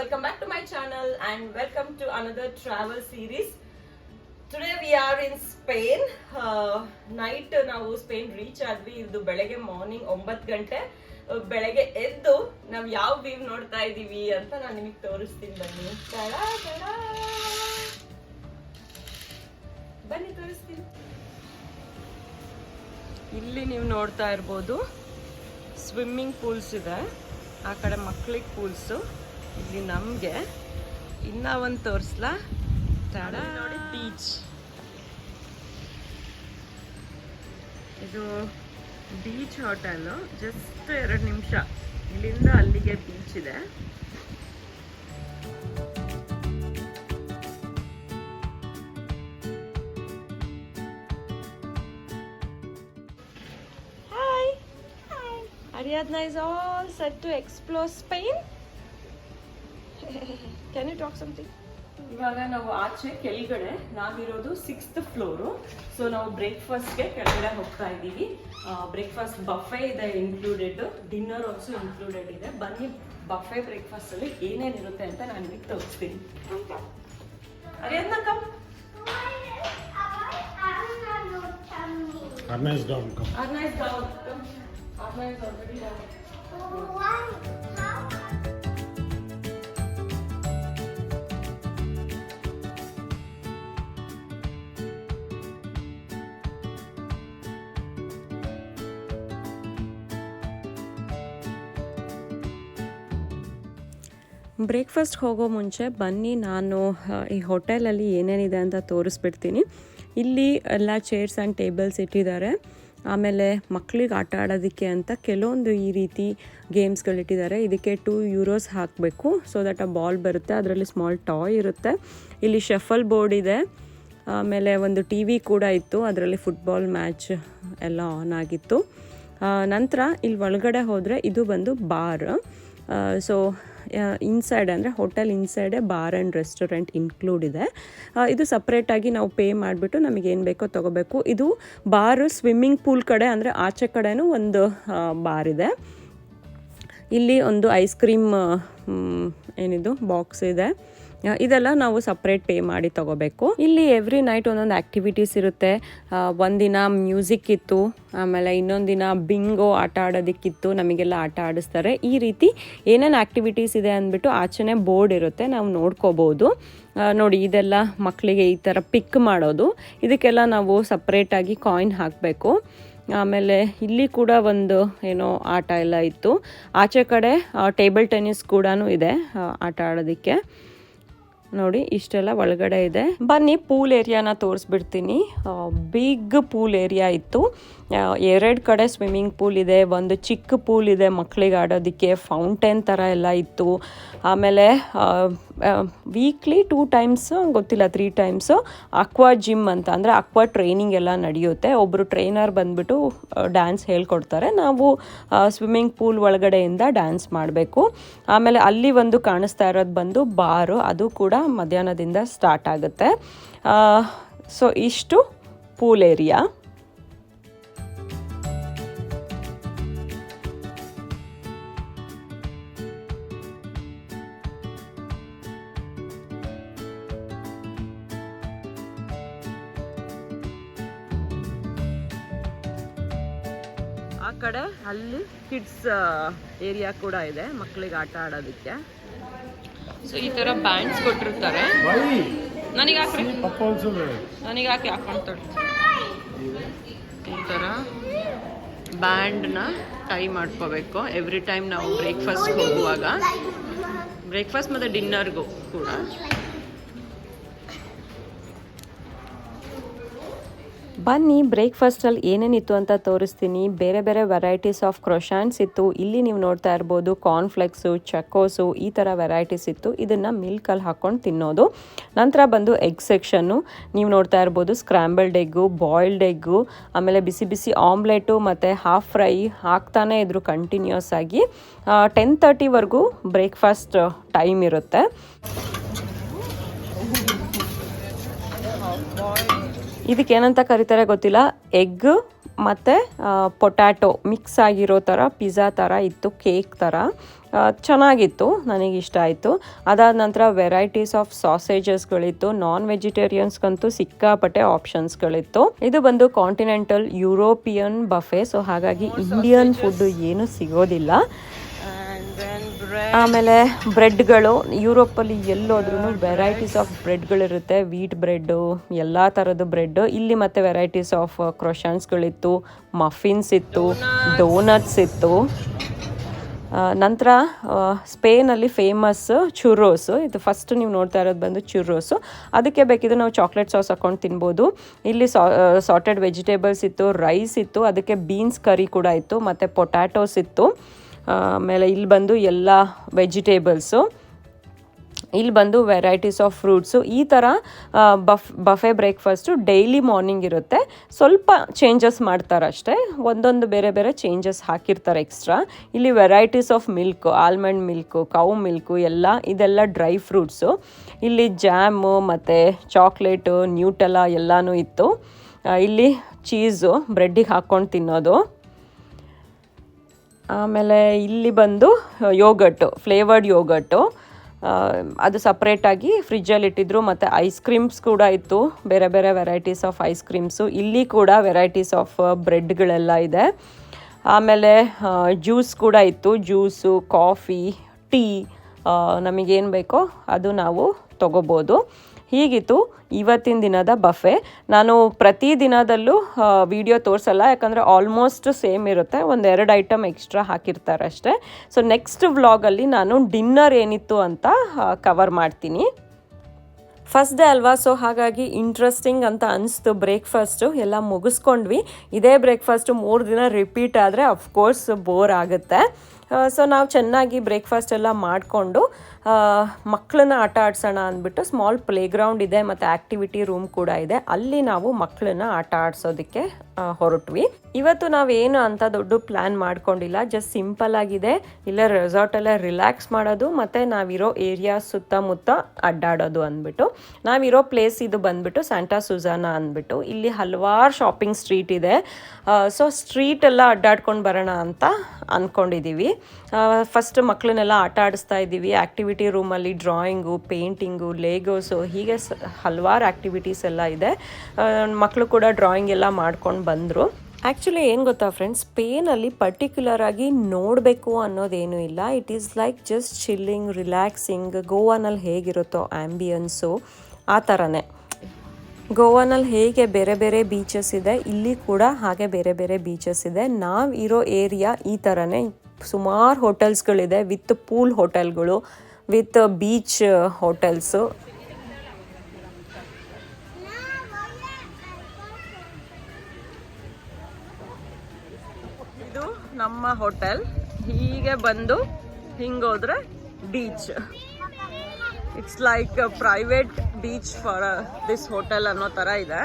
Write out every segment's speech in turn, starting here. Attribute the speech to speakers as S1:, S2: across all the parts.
S1: welcome back to my channel and welcome to another travel series. Today we are in Spain. Uh, night ನಾವು Spain reach ಆದ್ವಿ. ಇದು ಬೆಳಗ್ಗೆ morning ಒಂಬತ್ತು ಗಂಟೆ. Uh, ಬೆಳಗ್ಗೆ ಎದ್ದು ನಾವು ಯಾವ ವ್ಯೂ ನೋಡ್ತಾ ಇದೀವಿ ಅಂತ ನಾನು ನಿಮಗೆ ತೋರಿಸ್ತೀನಿ ಬನ್ನಿ. ಬನ್ನಿ ತೋರಿಸ್ತೀನಿ. ಇಲ್ಲಿ ನೀವು ನೋಡ್ತಾ ಇರ್ಬೋದು. ಸ್ವಿಮ್ಮಿಂಗ್ ಪೂಲ್ಸ್ ಇದೆ. ಆ ಕಡೆ ಮಕ್ಳಿಗೆ ಪೂಲ್ಸು ಇಲ್ಲಿ ನಮಗೆ ಇನ್ನ ಒಂದು ತೋರಿಸ್ಲಾ? ತಡ ನೋಡಿ ಬೀಚ್ ಇದು ಬೀಚ್ ಹೋಟೆಲು ಜಸ್ಟ್ ಎರಡು ನಿಮಿಷ. ಇಲ್ಲಿಂದ ಅಲ್ಲಿಗೆ ಬೀಚ್ ಇದೆ. Ariadna is all set to explore Spain. Can you talk something ಇವಾಗ ನಾವು ಆಚೆ ಕೆಳಗಡೆ ನಾವಿರೋದು ಸಿಕ್ಸ್ತ್ ಫ್ಲೋರು ಸೊ ನಾವು ಬ್ರೇಕ್ಫಾಸ್ಟ್ಗೆ ಕೆಳಗಡೆ ಹೋಗ್ತಾ ಇದ್ದೀವಿ ಬ್ರೇಕ್ಫಾಸ್ಟ್ ಬಫೆ ಇದೆ ಇನ್ಕ್ಲೂಡೆಡ್ ಡಿನ್ನರ್ ಆಲ್ಸೋ ಇನ್ಕ್ಲೂಡೆಡ್ ಇದೆ ಬನ್ನಿ ಬಫೆ ಬ್ರೇಕ್ಫಾಸ್ಟಲ್ಲಿ ಏನೇನಿರುತ್ತೆ ಅಂತ ನಾನು ನಿಮಗೆ ತೋರಿಸ್ತೀನಿ ಅದೇನಕ್ಕ come
S2: Arna is down. Come.
S1: Arna is down. Come. Arna is already down. Breakfast ಹೋಗೋ ಮುಂಚೆ ಬನ್ನಿ, ನಾನು ಈ ಹೋಟೆಲಲ್ಲಿ ಏನೇನಿದೆ ಅಂತ ತೋರಿಸ್ಬಿಡ್ತೀನಿ. ಇಲ್ಲಿ ಎಲ್ಲ ಚೇರ್ಸ್ ಆ್ಯಂಡ್ ಟೇಬಲ್ಸ್ ಇಟ್ಟಿದ್ದಾರೆ. ಆಮೇಲೆ ಮಕ್ಕಳಿಗೆ ಆಟ ಆಡೋದಕ್ಕೆ ಅಂತ ಕೆಲವೊಂದು ಈ ರೀತಿ ಗೇಮ್ಸ್ಗಳಿಟ್ಟಿದ್ದಾರೆ ಇದಕ್ಕೆ ಟೂ ಯೂರೋಸ್ ಹಾಕಬೇಕು ಸೊ ದಟ್ ಆ ಬಾಲ್ ಬರುತ್ತೆ. ಅದರಲ್ಲಿ ಸ್ಮಾಲ್ ಟಾಯ್ ಇರುತ್ತೆ. ಇಲ್ಲಿ ಶಫಲ್ ಬೋರ್ಡ್ ಇದೆ. ಆಮೇಲೆ ಒಂದು ಟಿ ವಿ ಕೂಡ ಇತ್ತು. ಅದರಲ್ಲಿ ಫುಟ್ಬಾಲ್ ಮ್ಯಾಚ್ ಎಲ್ಲ ಆನ್ ಆಗಿತ್ತು. ನಂತರ ಇಲ್ಲಿ ಒಳಗಡೆ ಹೋದರೆ ಇದು ಬಂದು ಬಾರ್ ಸೊ ಇನ್ಸೈಡ್ ಅಂದರೆ ಹೋಟೆಲ್ ಇನ್ಸೈಡೆ ಬಾರ್ ಆ್ಯಂಡ್ ರೆಸ್ಟೋರೆಂಟ್ ಇನ್ಕ್ಲೂಡ್ ಇದೆ. ಇದು ಸಪ್ರೇಟಾಗಿ ನಾವು ಪೇ ಮಾಡಿಬಿಟ್ಟು ನಮಗೇನು ಬೇಕೋ ತೊಗೋಬೇಕು. ಇದು ಬಾರು ಸ್ವಿಮ್ಮಿಂಗ್ ಪೂಲ್ ಕಡೆ ಅಂದರೆ ಆಚೆ ಕಡೆನೂ ಒಂದು ಬಾರ್ ಇದೆ. ಇಲ್ಲಿ ಒಂದು ಐಸ್ ಕ್ರೀಮ್ ಏನಿದು ಬಾಕ್ಸ್ ಇದೆ. ಇದೆಲ್ಲ ನಾವು ಸಪ್ರೇಟ್ ಪೇ ಮಾಡಿ ತಗೋಬೇಕು. ಇಲ್ಲಿ ಎವ್ರಿ ನೈಟ್ ಒಂದೊಂದು ಆಕ್ಟಿವಿಟೀಸ್ ಇರುತ್ತೆ. ಒಂದಿನ ಮ್ಯೂಸಿಕ್ ಇತ್ತು, ಆಮೇಲೆ ಇನ್ನೊಂದಿನ ದಿನ ಬಿಂಗೋ ಆಟ ಆಡೋದಕ್ಕಿತ್ತು, ನಮಗೆಲ್ಲ ಆಟ ಆಡಿಸ್ತಾರೆ. ಈ ರೀತಿ ಏನೇನು ಆಕ್ಟಿವಿಟೀಸ್ ಇದೆ ಅಂದ್ಬಿಟ್ಟು ಆಚೆನೆ ಬೋರ್ಡ್ ಇರುತ್ತೆ, ನಾವು ನೋಡ್ಕೋಬೋದು. ನೋಡಿ, ಇದೆಲ್ಲ ಮಕ್ಕಳಿಗೆ ಈ ಥರ ಪಿಕ್ ಮಾಡೋದು. ಇದಕ್ಕೆಲ್ಲ ನಾವು ಸಪ್ರೇಟಾಗಿ ಕಾಯಿನ್ ಹಾಕಬೇಕು. ಆಮೇಲೆ ಇಲ್ಲಿ ಕೂಡ ಒಂದು ಏನೋ ಆಟ ಎಲ್ಲ ಇತ್ತು. ಆಚೆ ಕಡೆ ಟೇಬಲ್ ಟೆನ್ನಿಸ್ ಕೂಡ ಇದೆ ಆಟ ಆಡೋದಕ್ಕೆ. ನೋಡಿ, ಇಷ್ಟೆಲ್ಲ ಒಳಗಡೆ ಇದೆ. ಬನ್ನಿ, ಪೂಲ್ ಏರಿಯಾನ ತೋರಿಸ್ಬಿಡ್ತೀನಿ. ಬಿಗ್ ಪೂಲ್ ಏರಿಯಾ ಇತ್ತು. ಎರಡು ಕಡೆ ಸ್ವಿಮ್ಮಿಂಗ್ ಪೂಲ್ ಇದೆ, ಒಂದು ಚಿಕ್ಕ ಪೂಲ್ ಇದೆ ಮಕ್ಕಳಿಗೆ ಆಡೋದಕ್ಕೆ, ಫೌಂಟೇನ್ ಥರ ಎಲ್ಲ ಇತ್ತು. ಆಮೇಲೆ ವೀಕ್ಲಿ ಟೂ ಟೈಮ್ಸ್ ಗೊತ್ತಿಲ್ಲ ತ್ರೀ ಟೈಮ್ಸು ಅಕ್ವಾ ಜಿಮ್ ಅಂತ, ಅಂದರೆ ಅಕ್ವಾ ಟ್ರೈನಿಂಗ್ ಎಲ್ಲ ನಡೆಯುತ್ತೆ. ಒಬ್ಬರು ಟ್ರೈನರ್ ಬಂದುಬಿಟ್ಟು ಡ್ಯಾನ್ಸ್ ಹೇಳ್ಕೊಡ್ತಾರೆ. ನಾವು ಸ್ವಿಮ್ಮಿಂಗ್ ಪೂಲ್ ಒಳಗಡೆಯಿಂದ ಡ್ಯಾನ್ಸ್ ಮಾಡಬೇಕು. ಆಮೇಲೆ ಅಲ್ಲಿ ಒಂದು ಕಾಣಿಸ್ತಾ ಇರೋದು ಬಂದು ಬಾರು. ಅದು ಕೂಡ ಮಧ್ಯಾಹ್ನದಿಂದ ಸ್ಟಾರ್ಟ್ ಆಗುತ್ತೆ. ಸೊ ಇಷ್ಟು ಪೂಲ್ ಏರಿಯಾ ಅಲ್ಲಿ ಕಿಡ್ಸ್ ಏರಿಯಾ ಕೂಡ ಇದೆ ಮಕ್ಕಳಿಗೆ ಆಟ ಆಡೋದಕ್ಕೆ. ಸೊ ಈ ಥರ ಬ್ಯಾಂಡ್ಸ್ ಕೊಟ್ಟಿರ್ತಾರೆ? ನನಗೆ ಹಾಕ್ರಿ ನನಗೆ ಹಾಕಿ ಈ ಥರ ಬ್ಯಾಂಡ್ನ ಟೈ ಮಾಡ್ಕೋಬೇಕು. ಎವ್ರಿ ಟೈಮ್ ನಾವು ಬ್ರೇಕ್ಫಾಸ್ಟ್ ಹೋಗುವಾಗ. ಬ್ರೇಕ್ಫಾಸ್ಟ್ ಮತ್ತು ಡಿನ್ನರ್ಗೂ ಕೂಡ. ಬನ್ನಿ ಬ್ರೇಕ್ಫಾಸ್ಟಲ್ಲಿ ಏನೇನಿತ್ತು ಅಂತ ತೋರಿಸ್ತೀನಿ. ಬೇರೆ ಬೇರೆ ವೆರೈಟೀಸ್ ಆಫ್ ಕ್ರೊಶಾನ್ಸ್ ಇತ್ತು. ಇಲ್ಲಿ ನೀವು ನೋಡ್ತಾ ಇರ್ಬೋದು ಕಾರ್ನ್ಫ್ಲೆಕ್ಸು ಚಕೋಸು ಈ ಥರ ವೆರೈಟೀಸ್ ಇತ್ತು. ಇದನ್ನು ಮಿಲ್ಕಲ್ಲಿ ಹಾಕ್ಕೊಂಡು ತಿನ್ನೋದು. ನಂತರ ಬಂದು ಎಗ್ ಸೆಕ್ಷನ್ನು ನೀವು ನೋಡ್ತಾ ಇರ್ಬೋದು ಸ್ಕ್ರ್ಯಾಂಬಲ್ಡ್ ಎಗ್ಗು ಬಾಯ್ಲ್ಡ್ ಎಗ್ಗು ಆಮೇಲೆ ಬಿಸಿ ಬಿಸಿ ಆಮ್ಲೆಟು ಮತ್ತು ಹಾಫ್ ಫ್ರೈ ಹಾಕ್ತಾನೆ ಇದ್ರು ಕಂಟಿನ್ಯೂಸ್ ಆಗಿ. ಟೆನ್ ತರ್ಟಿವರೆಗೂ ಬ್ರೇಕ್ಫಾಸ್ಟ್ ಟೈಮ್ ಇರುತ್ತೆ. ಇದಕ್ಕೆ ಏನಂತ ಕರಿತಾರೆ ಗೊತ್ತಿಲ್ಲ. ಎಗ್ ಮತ್ತು ಪೊಟ್ಯಾಟೊ ಮಿಕ್ಸ್ ಆಗಿರೋ ಥರ ಪಿಜ್ಜಾ ಥರ ಇತ್ತು ಕೇಕ್ ಥರ ಚೆನ್ನಾಗಿತ್ತು ನನಗೆ ಇಷ್ಟ ಆಯಿತು. ಅದಾದ ನಂತರ ವೆರೈಟೀಸ್ ಆಫ್ ಸಾಸೇಜಸ್ಗಳಿತ್ತು ನಾನ್ ವೆಜಿಟೇರಿಯನ್ಸ್ಗಂತೂ ಸಿಕ್ಕಾಪಟ್ಟೆ ಆಪ್ಷನ್ಸ್ಗಳಿತ್ತು ಇದು ಬಂದು ಕಾಂಟಿನೆಂಟಲ್ ಯುರೋಪಿಯನ್ ಬಫೆ ಸೊ ಹಾಗಾಗಿ ಇಂಡಿಯನ್ ಫುಡ್ ಏನು ಸಿಗೋದಿಲ್ಲ. ಆಮೇಲೆ ಬ್ರೆಡ್ಗಳು, ಯುರೋಪಲ್ಲಿ ಎಲ್ಲೋದ್ರೂ ವೆರೈಟೀಸ್ ಆಫ್ ಬ್ರೆಡ್ಗಳಿರುತ್ತೆ. ವೀಟ್ ಬ್ರೆಡ್ಡು ಎಲ್ಲ ಥರದ ಬ್ರೆಡ್ ಇಲ್ಲಿ ಮತ್ತೆ ವೆರೈಟೀಸ್ ಆಫ್ ಕ್ರೊಷನ್ಸ್ಗಳಿತ್ತು ಮಫಿನ್ಸ್ ಇತ್ತು ಡೋನಟ್ಸ್ ಇತ್ತು. ನಂತರ ಸ್ಪೇನಲ್ಲಿ ಫೇಮಸ್ ಚುರೋಸು ಇದು ಫಸ್ಟ್ ನೀವು ನೋಡ್ತಾ ಇರೋದು ಬಂದು ಚುರೋಸು ಅದಕ್ಕೆ ಬೇಕಿದ್ರೆ ನಾವು ಚಾಕ್ಲೇಟ್ ಸಾಸ್ ಹಾಕೊಂಡು ತಿನ್ಬೋದು. ಇಲ್ಲಿ ಸಾ ಸಾಟೆಡ್ ವೆಜಿಟೇಬಲ್ಸ್ ಇತ್ತು ರೈಸ್ ಇತ್ತು, ಅದಕ್ಕೆ ಬೀನ್ಸ್ ಕರಿ ಕೂಡ ಇತ್ತು, ಮತ್ತು ಪೊಟ್ಯಾಟೋಸ್ ಇತ್ತು. ಆಮೇಲೆ ಇಲ್ಲಿ ಬಂದು ಎಲ್ಲ ವೆಜಿಟೇಬಲ್ಸು. ಇಲ್ಲಿ ಬಂದು ವೆರೈಟೀಸ್ ಆಫ್ ಫ್ರೂಟ್ಸು. ಈ ಥರ buff, buffet breakfast daily morning ಇರುತ್ತೆ. ಸ್ವಲ್ಪ ಚೇಂಜಸ್ ಮಾಡ್ತಾರೆ ಅಷ್ಟೇ. ಒಂದೊಂದು ಬೇರೆ ಬೇರೆ ಚೇಂಜಸ್ ಹಾಕಿರ್ತಾರೆ ಎಕ್ಸ್ಟ್ರಾ. ಇಲ್ಲಿ varieties of milk, almond milk, cow milk, ಎಲ್ಲ, ಇದೆಲ್ಲ ಡ್ರೈ ಫ್ರೂಟ್ಸು. ಇಲ್ಲಿ ಜ್ಯಾಮು ಮತ್ತು ಚಾಕ್ಲೇಟು, ನ್ಯೂಟೆಲ್ಲ ಎಲ್ಲನೂ ಇತ್ತು. ಇಲ್ಲಿ ಚೀಸು, ಬ್ರೆಡ್ಡಿಗೆ ಹಾಕ್ಕೊಂಡು ತಿನ್ನೋದು. ಆಮೇಲೆ ಇಲ್ಲಿ ಬಂದು ಯೋಗಟ್ಟು ಫ್ಲೇವರ್ಡ್ ಯೋಗಟ್ಟು ಅದು ಸಪ್ರೇಟಾಗಿ ಫ್ರಿಜ್ಜಲ್ಲಿ ಇಟ್ಟಿದ್ರು, ಮತ್ತು ಐಸ್ ಕ್ರೀಮ್ಸ್ ಕೂಡ ಇತ್ತು. ಬೇರೆ ಬೇರೆ ವೆರೈಟೀಸ್ ಆಫ್ ಐಸ್ ಕ್ರೀಮ್ಸು ಇಲ್ಲಿ ಕೂಡ ವೆರೈಟೀಸ್ ಆಫ್ ಬ್ರೆಡ್ಗಳೆಲ್ಲ ಇದೆ. ಆಮೇಲೆ ಜ್ಯೂಸ್ ಕೂಡ ಇತ್ತು. ಜ್ಯೂಸು ಕಾಫಿ ಟೀ ನಮಗೇನು ಬೇಕೋ ಅದು ನಾವು ತಗೋಬೋದು. ಹೀಗಿತ್ತು. ಇವತ್ತಿನ ದಿನದ ಬಫೆ ನಾನು ಪ್ರತಿ ದಿನದಲ್ಲೂ ವಿಡಿಯೋ ತೋರಿಸಲ್ಲ. ಯಾಕಂದರೆ ಆಲ್ಮೋಸ್ಟ್ ಸೇಮ್ ಇರುತ್ತೆ. ಒಂದೆರಡು ಐಟಮ್ ಎಕ್ಸ್ಟ್ರಾ ಹಾಕಿರ್ತಾರೆ ಅಷ್ಟೇ. ಸೊ ನೆಕ್ಸ್ಟ್ ವ್ಲಾಗಲ್ಲಿ ನಾನು ಡಿನ್ನರ್ ಏನಿತ್ತು ಅಂತ ಕವರ್ ಮಾಡ್ತೀನಿ. ಫಸ್ಟ್ ಡೇ ಅಲ್ವಾ? ಸೊ ಹಾಗಾಗಿ ಇಂಟ್ರೆಸ್ಟಿಂಗ್ ಅಂತ ಅನಿಸ್ತು. ಬ್ರೇಕ್ಫಾಸ್ಟು ಎಲ್ಲ ಮುಗಿಸ್ಕೊಂಡ್ವಿ. ಇದೇ ಬ್ರೇಕ್ಫಾಸ್ಟು ಮೂರು ದಿನ ರಿಪೀಟ್ ಆದರೆ ಅಫ್ಕೋರ್ಸ್ ಬೋರ್ ಆಗುತ್ತೆ. ಸೊ ನಾವು ಚೆನ್ನಾಗಿ ಬ್ರೇಕ್ಫಾಸ್ಟ್ ಎಲ್ಲ ಮಾಡಿಕೊಂಡು ಮಕ್ಕಳನ್ನ ಆಟ ಆಡ್ಸೋಣ ಅಂದ್ಬಿಟ್ಟು ಸ್ಮಾಲ್ ಪ್ಲೇಗ್ರೌಂಡ್ ಇದೆ ಮತ್ತು ಆ್ಯಕ್ಟಿವಿಟಿ ರೂಮ್ ಕೂಡ ಇದೆ. ಅಲ್ಲಿ ನಾವು ಮಕ್ಕಳನ್ನ ಆಟ ಆಡಿಸೋದಕ್ಕೆ ಹೊರಟ್ವಿ. ಇವತ್ತು ನಾವೇನು ಅಂತ ದೊಡ್ಡ ಪ್ಲ್ಯಾನ್ ಮಾಡ್ಕೊಂಡಿಲ್ಲ. ಜಸ್ಟ್ ಸಿಂಪಲ್ ಆಗಿದೆ. ಇಲ್ಲ ರೆಸಾರ್ಟಲ್ಲೇ ರಿಲ್ಯಾಕ್ಸ್ ಮಾಡೋದು ಮತ್ತು ನಾವಿರೋ ಏರಿಯಾ ಸುತ್ತಮುತ್ತ ಅಡ್ಡಾಡೋದು ಅಂದ್ಬಿಟ್ಟು. ನಾವಿರೋ ಪ್ಲೇಸ್ ಇದು ಬಂದ್ಬಿಟ್ಟು ಸ್ಯಾಂಟಾ ಸುಜಾನಾ ಅಂದ್ಬಿಟ್ಟು. ಇಲ್ಲಿ ಹಲವಾರು ಶಾಪಿಂಗ್ ಸ್ಟ್ರೀಟ್ ಇದೆ. ಸೊ ಸ್ಟ್ರೀಟ್ ಎಲ್ಲ ಅಡ್ಡಾಡ್ಕೊಂಡು ಬರೋಣ ಅಂತ ಅಂದ್ಕೊಂಡಿದ್ದೀವಿ ಫಸ್ಟ್ ಮಕ್ಕಳನ್ನೆಲ್ಲ ಆಟ ಆಡಿಸ್ತಾ ಇದ್ದೀವಿ ರೂಮಲ್ಲಿ ಡ್ರಾಯಿಂಗು ಪೇಂಟಿಂಗು ಲೇಗೋಸು ಹೀಗೆ ಸ, ಹಲವಾರು ಆ್ಯಕ್ಟಿವಿಟೀಸ್ ಎಲ್ಲ ಇದೆ. ಮಕ್ಕಳು ಕೂಡ ಡ್ರಾಯಿಂಗ್ ಎಲ್ಲ ಮಾಡ್ಕೊಂಡು ಬಂದರು. ಆ್ಯಕ್ಚುಲಿ ಏನು ಗೊತ್ತಾ ಫ್ರೆಂಡ್ಸ್ ಸ್ಪೇನಲ್ಲಿ ಪರ್ಟಿಕ್ಯುಲರ್ ಆಗಿ ನೋಡಬೇಕು ಅನ್ನೋದೇನು ಇಲ್ಲ. It is like just chilling relaxing ಗೋವಾನಲ್ಲಿ ಹೇಗಿರುತ್ತೋ ಆ್ಯಂಬಿಯನ್ಸು ಆ ಥರನೇ ಗೋವಾನಲ್ಲಿ ಹೇಗೆ ಬೇರೆ ಬೇರೆ ಬೀಚಸ್ ಇದೆ, ಇಲ್ಲಿ ಕೂಡ ಹಾಗೆ ಬೇರೆ ಬೇರೆ ಬೀಚಸ್ ಇದೆ. ನಾವು ಇರೋ ಏರಿಯಾ ಈ ಥರನೇ ಸುಮಾರು ಹೋಟೆಲ್ಸ್ಗಳಿದೆ ವಿತ್ ಪೂಲ್ ಹೋಟೆಲ್ಗಳು ವಿತ್ ಬೀಚ್ ಹೋಟೆಲ್ಸು. ಇದು ನಮ್ಮ ಹೋಟೆಲ್. ಹೀಗೆ ಬಂದು ಹಿಂಗೋದ್ರೆ beach. It's like private beach for this hotel ಅನ್ನೋ ಥರ ಇದೆ.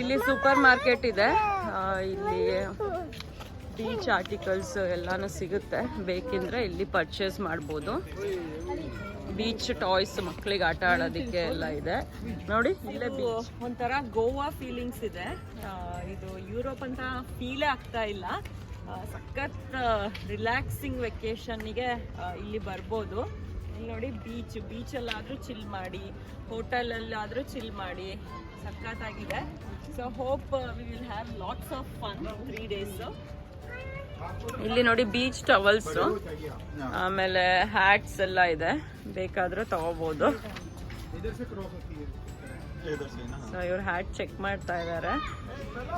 S1: ಇಲ್ಲಿ ಸೂಪರ್ ಮಾರ್ಕೆಟ್ ಇದೆ. ಇಲ್ಲಿ ಬೀಚ್ ಆರ್ಟಿಕಲ್ಸ್ ಎಲ್ಲಾನು ಸಿಗುತ್ತೆ. ಬೇಕಿದ್ರೆ ಇಲ್ಲಿ ಪರ್ಚೇಸ್ ಮಾಡ್ಬೋದು. ಬೀಚ್ ಟಾಯ್ಸ್ ಮಕ್ಕಳಿಗೆ ಆಟ ಆಡೋದಕ್ಕೆ ಎಲ್ಲ ಇದೆ. ನೋಡಿ ಇಲ್ಲೇ ಒಂಥರ ಗೋವಾ ಫೀಲಿಂಗ್ಸ್ ಇದೆ. ಇದು ಯುರೋಪ್ ಅಂತ ಫೀಲೇ ಆಗ್ತಾ ಇಲ್ಲ. ಸಖತ್ ರಿಲ್ಯಾಕ್ಸಿಂಗ್ ವೆಕೇಶನ್ನಿಗೆ ಇಲ್ಲಿ ಬರ್ಬೋದು. ಇಲ್ಲಿ ನೋಡಿ ಬೀಚ್ ಬೀಚಲ್ಲಾದರೂ ಚಿಲ್ ಮಾಡಿ ಹೋಟೆಲಲ್ಲಾದರೂ ಚಿಲ್ ಮಾಡಿ ಸಖತ್ತಾಗಿದೆ. So hope we will have lots of fun three days ಇಲ್ಲಿ ನೋಡಿ ಬೀಚ್ ಟವಲ್ಸ್ ಆಮೇಲೆ ಹ್ಯಾಟ್ಸ್ ಎಲ್ಲ ಇದೆ. ಬೇಕಾದ್ರೆ ತಗೋಬಹುದು ಸೊ ಇವ್ರು ಹ್ಯಾಟ್ ಚೆಕ್ ಮಾಡ್ತಾ ಇದ್ದಾರೆ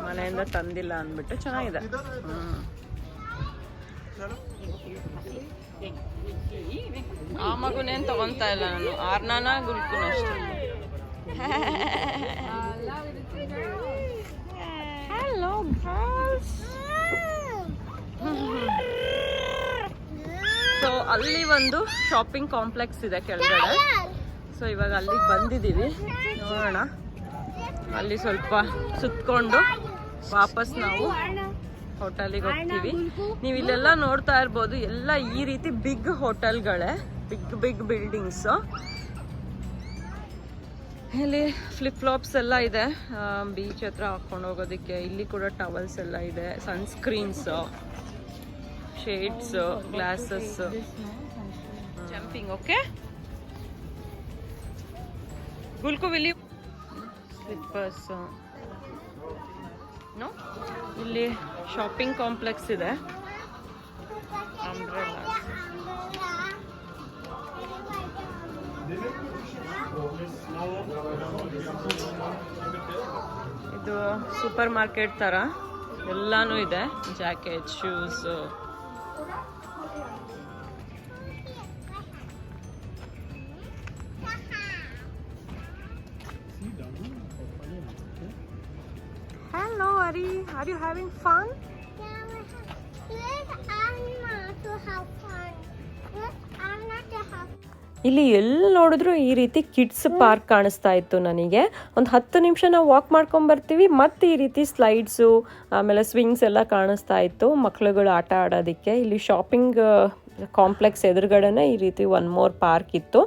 S1: ಮನೆಯಿಂದ ತಂದಿಲ್ಲ ಅಂದ್ಬಿಟ್ಟು ಚೆನ್ನಾಗಿದೆ. ಆ ಮಗುನೇನ್ ತಗೊಂತಾ ಇಲ್ಲ ನಾನು. ಆರ್ನಾನ ಗುಲ್ಕುನ್ ಅಷ್ಟೇ. ಹಲೋ ಸೊ ಅಲ್ಲಿ ಒಂದು ಶಾಪಿಂಗ್ ಕಾಂಪ್ಲೆಕ್ಸ್ ಇದೆ ಕೆಳಗಡೆ. ಸೊ ಇವಾಗ ಅಲ್ಲಿಗೆ ಬಂದಿದ್ದೀವಿ. ನೋಡೋಣ. ಅಲ್ಲಿ ಸ್ವಲ್ಪ ಸುತ್ಕೊಂಡು ವಾಪಸ್ ನಾವು ಹೋಟೆಲಿಗೆ ಹೋಗ್ತೀವಿ. ನೀವು ಇಲ್ಲೆಲ್ಲ ನೋಡ್ತಾ ಇರ್ಬೋದು, ಎಲ್ಲ ಈ ರೀತಿ ಬಿಗ್ ಹೋಟೆಲ್ಗಳೇ. ಬಿಗ್ ಬಿಗ್ ಬಿಲ್ಡಿಂಗ್ಸು ಇಲ್ಲಿ ಫ್ಲಿಪ್ ಫ್ಲಾಪ್ಸ್ ಎಲ್ಲ ಇದೆ. ಬೀಚ್ ಹತ್ರ ಹಾಕೊಂಡು ಹೋಗೋದಕ್ಕೆ. ಇಲ್ಲಿ ಕೂಡ ಟವಲ್ಸ್ ಎಲ್ಲ ಇದೆ. Sunscreens shades glasses jumping okay ಗುಲ್ಕು ವಿಲಿ ಸ್ಲಿಪ್ಪರ್ಸ್ ಇಲ್ಲಿ ಶಾಪಿಂಗ್ ಕಾಂಪ್ಲೆಕ್ಸ್ ಇದೆ. ಅಂಬ್ರೆಲಾಸ್ ಇದು ಸೂಪರ್ ಮಾರ್ಕೆಟ್ ತರ. ಎಲ್ಲಾನು ಇದೆ. Jacket shoes Hello, Ari. Are you having fun? Yeah, we have. To help. ಇಲ್ಲಿ ಎಲ್ಲಿ ನೋಡಿದ್ರು ಈ ರೀತಿ ಕಿಡ್ಸ್ ಪಾರ್ಕ್ ಕಾಣಿಸ್ತಾ ಇತ್ತು ನನಗೆ. ಒಂದು ಹತ್ತು ನಿಮಿಷ ನಾವು ವಾಕ್ ಮಾಡ್ಕೊಂಡು ಬರ್ತೀವಿ ಮತ್ತೆ ಈ ರೀತಿ ಸ್ಲೈಡ್ಸು ಆಮೇಲೆ ಸ್ವಿಂಗ್ಸ್ ಎಲ್ಲ ಕಾಣಿಸ್ತಾ ಇತ್ತು. ಮಕ್ಳುಗಳು ಆಟ ಆಡೋದಕ್ಕೆ. ಇಲ್ಲಿ ಶಾಪಿಂಗ್ ಕಾಂಪ್ಲೆಕ್ಸ್ ಎದುರುಗಡೆನೆ ಈ ರೀತಿ ಒನ್ ಮೋರ್ ಪಾರ್ಕ್ ಇತ್ತು.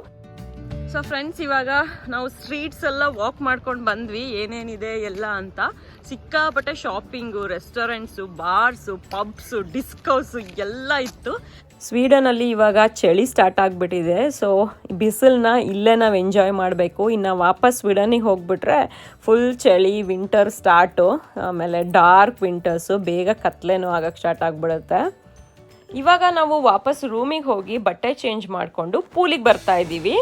S1: ಸೊ ಫ್ರೆಂಡ್ಸ್ ಇವಾಗ ನಾವು ಸ್ಟ್ರೀಟ್ಸ್ ಎಲ್ಲ ವಾಕ್ ಮಾಡ್ಕೊಂಡು ಬಂದ್ವಿ. ಏನೇನಿದೆ ಎಲ್ಲ ಅಂತ. ಸಿಕ್ಕಾಪಟ್ಟೆ shopping, restaurants, bars, pubs, discos ಎಲ್ಲ ಇತ್ತು. ಸ್ವೀಡನಲ್ಲಿ ಇವಾಗ ಚಳಿ ಸ್ಟಾರ್ಟ್ ಆಗಿಬಿಟ್ಟಿದೆ. ಸೊ ಬಿಸಿಲನ್ನ ಇಲ್ಲೇ ನಾವು ಎಂಜಾಯ್ ಮಾಡಬೇಕು. ಇನ್ನು ವಾಪಸ್ ಸ್ವೀಡನಿಗೆ ಹೋಗ್ಬಿಟ್ರೆ ಫುಲ್ ಚಳಿ ವಿಂಟರ್ ಸ್ಟಾರ್ಟು ಆಮೇಲೆ ಡಾರ್ಕ್ ವಿಂಟರ್ಸು ಬೇಗ ಕತ್ಲೇನೂ ಆಗಕ್ಕೆ ಸ್ಟಾರ್ಟ್ ಆಗಿಬಿಡುತ್ತೆ. ಇವಾಗ ನಾವು ವಾಪಸ್ ರೂಮಿಗೆ ಹೋಗಿ ಬಟ್ಟೆ ಚೇಂಜ್ ಮಾಡಿಕೊಂಡು, ಪೂಲಿಗೆ ಬರ್ತಾ ಇದ್ದೀವಿ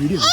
S2: ಕಾಣಿಸ್ತಾ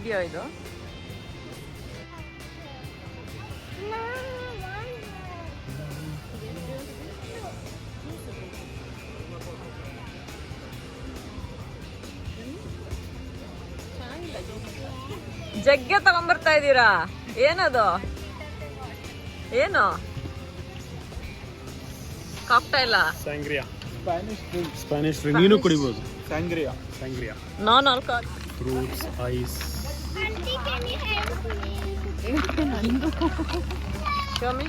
S2: ವಿಡಿಯೋ
S1: ಇದು. ಜಗ್ಗೆ ತಗೊಂಡ್ಬರ್ತಾ ಇದ್ದೀರಾ? ಏನದು? ಏನು? Cocktail
S2: sangria Spanish drink Spanish drink ನೀನು ಕುಡಿಬಹುದು sangria sangria
S1: non alcohol
S2: fruits ice
S1: Show me.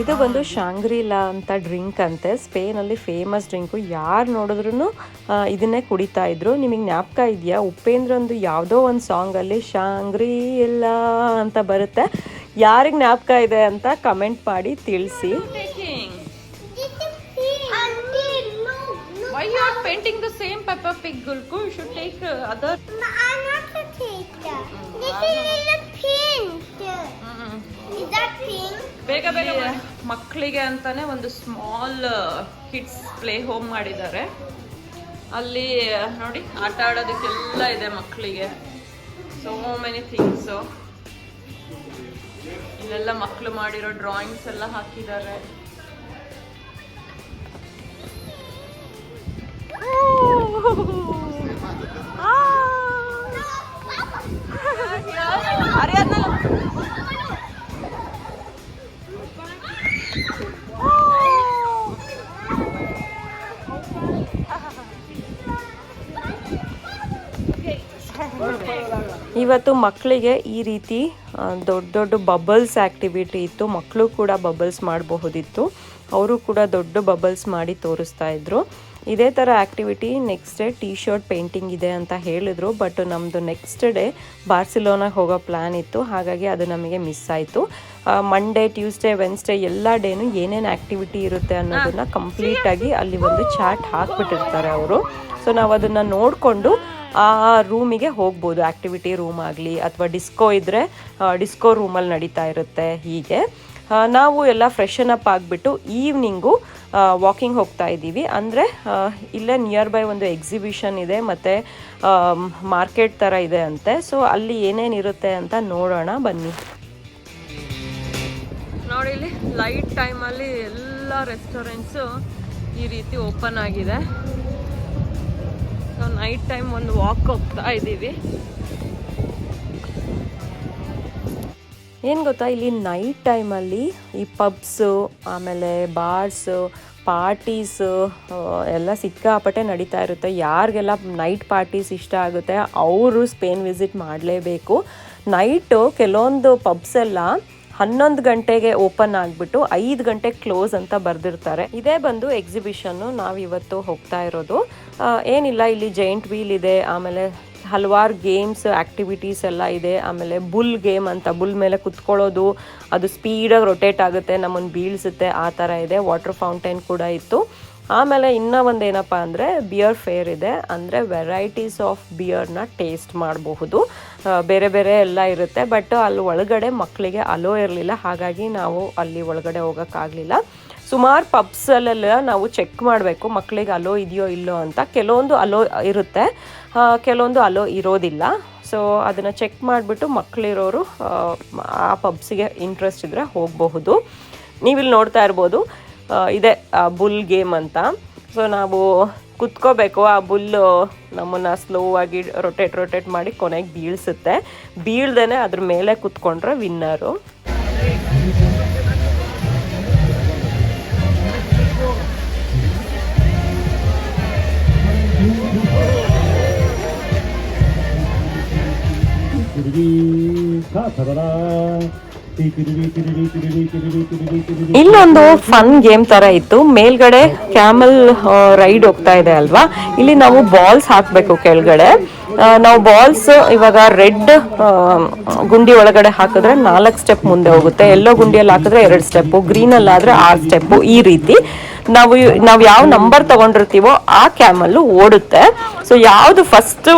S1: ಇದು ಬಂದು ಶಾಂಗ್ರಿಲಾ ಅಂತ ಡ್ರಿಂಕ್ ಅಂತೆ. ಸ್ಪೇನಲ್ಲಿ ಫೇಮಸ್ ಡ್ರಿಂಕು. ಯಾರು ನೋಡಿದ್ರು ಇದನ್ನೇ ಕುಡಿತಾ ಇದ್ರು. ನಿಮಗೆ ಜ್ಞಾಪಕ ಇದೆಯಾ? ಉಪೇಂದ್ರಂದು ಯಾವುದೋ ಒಂದು ಸಾಂಗಲ್ಲಿ ಶಾಂಗ್ರಿ ಎಲ್ಲ ಅಂತ ಬರುತ್ತೆ. ಯಾರಿಗೆ ಜ್ಞಾಪಕ ಇದೆ ಅಂತ ಕಮೆಂಟ್ ಮಾಡಿ ತಿಳಿಸಿ. Peppa Pig, Gulku. You should take uh, other.
S3: I'm not a teacher. This is a pink. Is that pink?
S1: ಬೇಗ ಬೇಗ ಮಕ್ಕಳಿಗೆ ಅಂತಾನೆ ಒಂದು ಸ್ಮಾಲ್ ಕಿಡ್ಸ್ ಪ್ಲೇ ಹೋಮ್ ಮಾಡಿದ್ದಾರೆ ಅಲ್ಲಿ ನೋಡಿ ಆಟ ಆಡೋದಕ್ಕೆಲ್ಲ ಇದೆ ಮಕ್ಕಳಿಗೆ ಸೋ ಮೆನಿ ಥಿಂಗ್ಸು ಇಲ್ಲೆಲ್ಲ ಮಕ್ಕಳು ಮಾಡಿರೋ ಡ್ರಾಯಿಂಗ್ಸ್ ಎಲ್ಲ ಹಾಕಿದ್ದಾರೆ ಇವತ್ತು ಮಕ್ಕಳಿಗೆ ಈ ರೀತಿ ದೊಡ್ಡ ದೊಡ್ಡ ಬಬಲ್ಸ್ ಆ್ಯಕ್ಟಿವಿಟಿ ಇತ್ತು. ಮಕ್ಕಳು ಕೂಡ ಬಬಲ್ಸ್ ಮಾಡಬಹುದಿತ್ತು. ಅವರು ಕೂಡ ದೊಡ್ಡ ಬಬಲ್ಸ್ ಮಾಡಿ ತೋರಿಸ್ತಾ ಇದ್ರು. ಇದೇ ಥರ activity next day T shirt painting ಇದೆ ಅಂತ ಹೇಳಿದ್ರು ಬಟ್ ನಮ್ಮದು ನೆಕ್ಸ್ಟ್ ಡೇ ಬಾರ್ಸಿಲೋನಾಗೆ ಹೋಗೋ ಪ್ಲ್ಯಾನ್ ಇತ್ತು ಹಾಗಾಗಿ ಅದು ನಮಗೆ ಮಿಸ್ ಆಯಿತು. ಮಂಡೇ ಟ್ಯೂಸ್ಡೇ ವೆನ್ಸ್ಡೇ ಎಲ್ಲ ಡೇನು ಏನೇನು ಆ್ಯಕ್ಟಿವಿಟಿ ಇರುತ್ತೆ ಅನ್ನೋದನ್ನ ಕಂಪ್ಲೀಟಾಗಿ ಅಲ್ಲಿ ಒಂದು ಚಾಟ್ ಹಾಕ್ಬಿಟ್ಟಿರ್ತಾರೆ ಅವರು. ಸೊ ನಾವು ಅದನ್ನು ನೋಡಿಕೊಂಡು ಆ ರೂಮಿಗೆ ಹೋಗ್ಬೋದು. ಆ್ಯಕ್ಟಿವಿಟಿ ರೂಮ್ ಆಗಲಿ ಅಥವಾ ಡಿಸ್ಕೋ ಇದ್ದರೆ ಡಿಸ್ಕೋ ರೂಮಲ್ಲಿ ನಡೀತಾ ಇರುತ್ತೆ ಹೀಗೆ. ನಾವು ಎಲ್ಲ ಫ್ರೆಶನ್ ಅಪ್ ಆಗಿಬಿಟ್ಟು ಈವ್ನಿಂಗು ವಾಕಿಂಗ್ ಹೋಗ್ತಾ ಇದ್ದೀವಿ. ಅಂದರೆ ಇಲ್ಲೇ ನಿಯರ್ ಬೈ ಒಂದು ಎಕ್ಸಿಬಿಷನ್ ಇದೆ, ಮತ್ತು ಮಾರ್ಕೆಟ್ ಥರ ಇದೆ ಅಂತೆ. ಸೊ ಅಲ್ಲಿ ಏನೇನಿರುತ್ತೆ ಅಂತ ನೋಡೋಣ, ಬನ್ನಿ. ನೋಡಿ ಇಲ್ಲಿ ಲೈಟ್ ಟೈಮಲ್ಲಿ ಎಲ್ಲ ರೆಸ್ಟೋರೆಂಟ್ಸು ಈ ರೀತಿ ಓಪನ್ ಆಗಿದೆ. ಸೊ ನೈಟ್ ಟೈಮ್ ಒಂದು ವಾಕ್ ಹೋಗ್ತಾ ಇದ್ದೀವಿ. ಏನು ಗೊತ್ತಾ, ಇಲ್ಲಿ ನೈಟ್ ಟೈಮಲ್ಲಿ ಈ ಪಬ್ಸು ಆಮೇಲೆ ಬಾರ್ಸು ಪಾರ್ಟೀಸು ಎಲ್ಲ ಸಿಕ್ಕಾಪಟ್ಟೆ ನಡೀತಾ ಇರುತ್ತೆ. ಯಾರಿಗೆಲ್ಲ ನೈಟ್ ಪಾರ್ಟೀಸ್ ಇಷ್ಟ ಆಗುತ್ತೆ, ಅವರು ಸ್ಪೇನ್ ವಿಸಿಟ್ ಮಾಡಲೇಬೇಕು. ನೈಟು ಕೆಲವೊಂದು ಪಬ್ಸ್ ಎಲ್ಲ ಹನ್ನೊಂದು ಗಂಟೆಗೆ ಓಪನ್ ಆಗಿಬಿಟ್ಟು ಐದು ಗಂಟೆಗೆ ಕ್ಲೋಸ್ ಅಂತ ಬರೆದಿರ್ತಾರೆ. ಇದೇ ಬಂದು ಎಕ್ಸಿಬಿಷನ್ನು ನಾವು ಇವತ್ತು ಹೋಗ್ತಾ ಇರೋದು. ಏನಿಲ್ಲ, ಇಲ್ಲಿ ಜೈಂಟ್ ವೀಲ್ ಇದೆ, ಆಮೇಲೆ ಹಲವಾರು ಗೇಮ್ಸ್ ಆ್ಯಕ್ಟಿವಿಟೀಸ್ ಎಲ್ಲ ಇದೆ. ಆಮೇಲೆ ಬುಲ್ ಗೇಮ್ ಅಂತ ಬುಲ್ ಮೇಲೆ ಕುತ್ಕೊಳ್ಳೋದು, ಅದು ಸ್ಪೀಡಾಗಿ ರೊಟೇಟ್ ಆಗುತ್ತೆ ನಮ್ಮನ್ನು ಬೀಳ್ಸುತ್ತೆ, ಆ ಥರ ಇದೆ. ವಾಟರ್ ಫೌಂಟೈನ್ ಕೂಡ ಇತ್ತು. ಆಮೇಲೆ ಇನ್ನೂ ಒಂದು ಏನಪ್ಪ ಅಂದರೆ ಬಿಯರ್ ಫೇರ್ ಇದೆ. ಅಂದರೆ ವೆರೈಟೀಸ್ ಆಫ್ ಬಿಯರ್ನ ಟೇಸ್ಟ್ ಮಾಡಬಹುದು. ಬೇರೆ ಬೇರೆ ಎಲ್ಲ ಇರುತ್ತೆ. ಬಟ್ ಅಲ್ಲಿ ಒಳಗಡೆ ಮಕ್ಕಳಿಗೆ ಅಲೋ ಇರಲಿಲ್ಲ. ಹಾಗಾಗಿ ನಾವು ಅಲ್ಲಿ ಒಳಗಡೆ ಹೋಗೋಕ್ಕಾಗಲಿಲ್ಲ. ಸುಮಾರು ಪಬ್ಸಲ್ಲೆಲ್ಲ ನಾವು ಚೆಕ್ ಮಾಡಬೇಕು ಮಕ್ಕಳಿಗೆ ಅಲೋ ಇದೆಯೋ ಇಲ್ಲೋ ಅಂತ. ಕೆಲವೊಂದು ಅಲೋ ಇರುತ್ತೆ. ಕೆಲವೊಂದು ಅಲೋ ಇರೋದಿಲ್ಲ. ಸೊ ಅದನ್ನು ಚೆಕ್ ಮಾಡಿಬಿಟ್ಟು ಮಕ್ಕಳಿರೋರು ಆ ಪಬ್ಸಿಗೆ ಇಂಟ್ರೆಸ್ಟ್ ಇದ್ದರೆ ಹೋಗಬಹುದು. ನೀವಿಲ್ಲಿ ನೋಡ್ತಾ ಇರ್ಬೋದು ಇದೆ ಬುಲ್ ಗೇಮ್ ಅಂತ. ಸೊ ನಾವು ಕುತ್ಕೋಬೇಕು. ಆ ಬುಲ್ಲು ನಮ್ಮನ್ನು ಸ್ಲೋ ಆಗಿ ರೊಟೇಟ್ ರೊಟೇಟ್ ಮಾಡಿ ಕೊನೆಗೆ ಬೀಳ್ಸುತ್ತೆ. ಬೀಳ್ದೇನೆ ಅದ್ರ ಮೇಲೆ ಕುತ್ಕೊಂಡ್ರೆ ವಿನ್ನರು ಇಲ್ಲೊಂದು ಫನ್ ಗೇಮ್ ತರ ಇತ್ತು. ಮೇಲ್ಗಡೆ ಕ್ಯಾಮಲ್ ರೈಡ್ ಹೋಗ್ತಾ ಇದೆ ಅಲ್ವಾ? ಇಲ್ಲಿ ನಾವು ಬಾಲ್ಸ್ ಹಾಕ್ಬೇಕು ಕೆಳಗಡೆ. ನಾವು ಬಾಲ್ಸ್ ಇವಾಗ ರೆಡ್ ಗುಂಡಿ ಒಳಗಡೆ ಹಾಕಿದ್ರೆ ನಾಲ್ಕು ಸ್ಟೆಪ್ ಮುಂದೆ ಹೋಗುತ್ತೆ. ಎಲ್ಲೋ ಗುಂಡಿಯಲ್ಲಿ ಹಾಕಿದ್ರೆ ಎರಡು ಸ್ಟೆಪ್ಪು ಆದ್ರೆ ಆರು ಸ್ಟೆಪ್ಪು ಈ ರೀತಿ. ನಾವು ನಾವು ಯಾವ ನಂಬರ್ ತಗೊಂಡಿರ್ತೀವೋ ಆ ಕ್ಯಾಮಲ್ಲು ಓಡುತ್ತೆ. ಸೊ ಯಾವುದು ಫಸ್ಟ್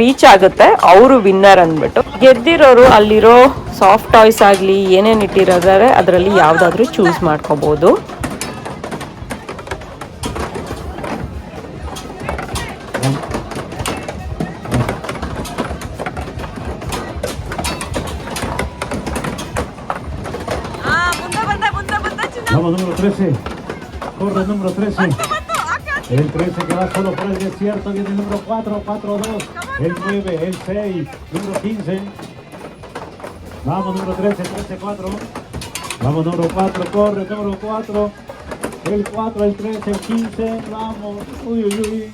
S1: ರೀಚ್ ಆಗುತ್ತೆ, ಅವರು ವಿನ್ನರ್ ಅಂದ್ಬಿಟ್ಟು. ಗೆದ್ದಿರೋರು ಅಲ್ಲಿರೋ ಸಾಫ್ಟ್ ಟಾಯ್ಸ್ ಆಗಲಿ ಏನೇನು ಇಟ್ಟಿರೋದಾರೆ, ಅದರಲ್ಲಿ ಯಾವುದಾದ್ರೂ ಚೂಸ್ ಮಾಡ್ಕೋಬಹುದು
S4: 13. Corre el número 13. El 13 que va solo por el desierto. Viene el número 4, 4, 2. El 9, el 6. Número 15. Vamos, número 13, 13, 4. Vamos, número 4. Corre, número 4. El 4, el 13, el 15. Vamos. Uy, uy, uy.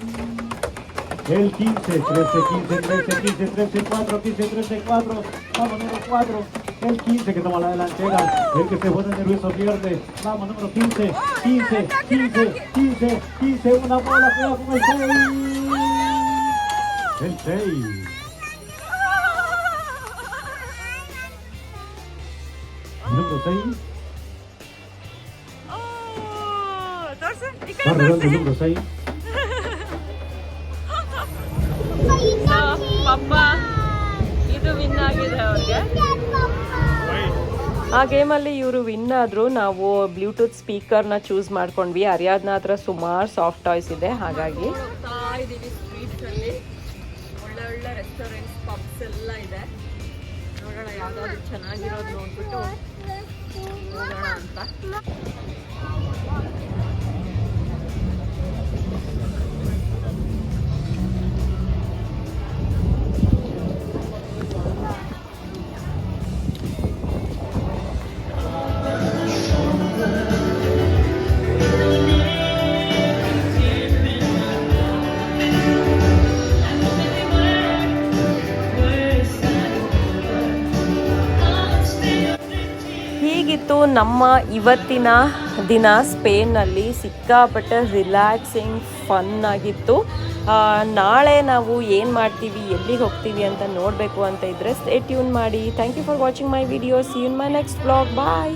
S4: El 15, 13, 15, 13, 15, 13, 4, 15, 13, 4. Vamos, número 4 El 15 que toma la delantera. El que se pone nervioso pierde. Vamos, número 15, 15, 15, 15, 15. Una bola, cuidado con el 6. El 6. Número 6. Corre, ¿dónde? Número 6.
S1: ಪಪ್ಪ ಇದು win ಆಗಿದೆ ಅವ್ರಿಗೆ ಆ ಗೇಮಲ್ಲಿ ಇವರು win ಆದರೂ ನಾವು Bluetooth ಸ್ಪೀಕರ್ನ choose ಮಾಡ್ಕೊಂಡ್ವಿ. ಅರ್ಯಾದ್ನ ಹತ್ರ ಸುಮಾರು ಸಾಫ್ಟ್ ಟಾಯ್ಸ್ ಇದೆ. ಹಾಗಾಗಿ ಒಳ್ಳೆ ಒಳ್ಳೆ ರೆಸ್ಟೋರೆಂಟ್ಸ್ ಇದೆ. ನೋಡೋಣ ಚೆನ್ನಾಗಿರೋದು ನೋಡ್ಬಿಟ್ಟು ಅಂತ. ನಮ್ಮ ಇವತ್ತಿನ ದಿನ ಸ್ಪೇನ್ನಲ್ಲಿ ಸಿಕ್ಕಾಪಟ್ಟೆ ರಿಲ್ಯಾಕ್ಸಿಂಗ್ ಫನ್ ಆಗಿತ್ತು. ನಾಳೆ ನಾವು ಏನು ಮಾಡ್ತೀವಿ ಎಲ್ಲಿಗೆ ಹೋಗ್ತೀವಿ ಅಂತ ನೋಡಬೇಕು ಅಂತ ಇದ್ದರೆ ಸ್ಟೇ ಟ್ಯೂನ್ ಮಾಡಿ. Thank you for watching my videos in my next blog bye